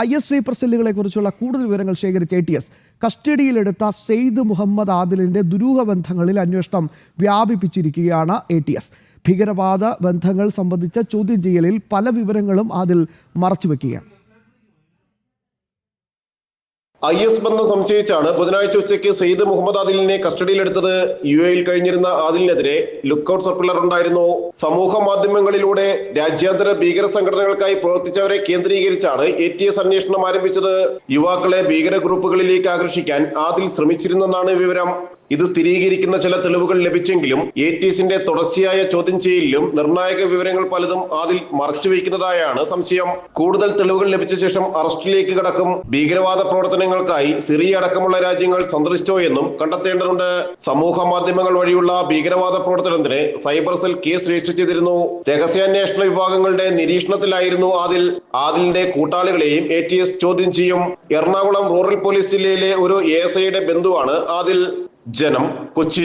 I S sleeper സെല്ലുകളെ കുറിച്ചുള്ള കൂടുതൽ വിവരങ്ങൾ ശേഖരിച്ച എ ടി എസ്. കസ്റ്റഡിയിലെടുത്ത സെയ്ദ് മുഹമ്മദ് ആദിലിന്റെ ദുരൂഹ ബന്ധങ്ങളിൽ അന്വേഷണം വ്യാപിപ്പിച്ചിരിക്കുകയാണ് എ ടി എസ്. ഭീകരവാദ ബന്ധങ്ങൾ സംബന്ധിച്ച ചോദ്യം ചെയ്യലിൽ പല വിവരങ്ങളും ആദിൽ മറച്ചുവെക്കുകയാണ്. ഐ എസ് ബന്ധം സംശയിച്ചാണ് ബുധനാഴ്ച ഉച്ചയ്ക്ക് സെയ്ദ് മുഹമ്മദ് ആദിലിനെ കസ്റ്റഡിയിലെടുത്തത് യു എയിൽ കഴിഞ്ഞിരുന്ന ആദിലിനെതിരെ ലുക്കൌട്ട് സർക്കുലർ ഉണ്ടായിരുന്നു. സമൂഹ മാധ്യമങ്ങളിലൂടെ രാജ്യാന്തര ഭീകര സംഘടനകൾക്കായി പ്രവർത്തിച്ചവരെ കേന്ദ്രീകരിച്ചാണ് എ ടി എസ് അന്വേഷണം ആരംഭിച്ചത്. യുവാക്കളെ ഭീകര ഗ്രൂപ്പുകളിലേക്ക് ആകർഷിക്കാൻ ആദിൽ ശ്രമിച്ചിരുന്നെന്നാണ് വിവരം. ഇത് സ്ഥിരീകരിക്കുന്ന ചില തെളിവുകൾ ലഭിച്ചെങ്കിലും എ ടി എസിന്റെ തുടർച്ചയായ ചോദ്യം ചെയ്യലിലും നിർണായക വിവരങ്ങൾ പലതും അതിൽ മറച്ചുവെക്കുന്നതായാണ് സംശയം. കൂടുതൽ തെളിവുകൾ ലഭിച്ച ശേഷം അറസ്റ്റിലേക്ക് കടക്കും. ഭീകരവാദ പ്രവർത്തനങ്ങൾക്കായി സിറിയ അടക്കമുള്ള രാജ്യങ്ങൾ സന്ദർശിച്ചോ എന്നും കണ്ടെത്തേണ്ടതുണ്ട്. സമൂഹ മാധ്യമങ്ങൾ വഴിയുള്ള ഭീകരവാദ പ്രവർത്തനത്തിന് സൈബർ സെൽ കേസ് രജിസ്റ്റർ ചെയ്തിരുന്നു രഹസ്യാന്വേഷണ വിഭാഗങ്ങളുടെ നിരീക്ഷണത്തിലായിരുന്നു ആദിൽ ആദിലിന്റെ കൂട്ടാളികളെയും എ ചോദ്യം ചെയ്യും. എറണാകുളം റൂറൽ പോലീസ് ജില്ലയിലെ ഒരു എ ബന്ധുവാണ് ആദിൽ. ജനം കൊച്ചി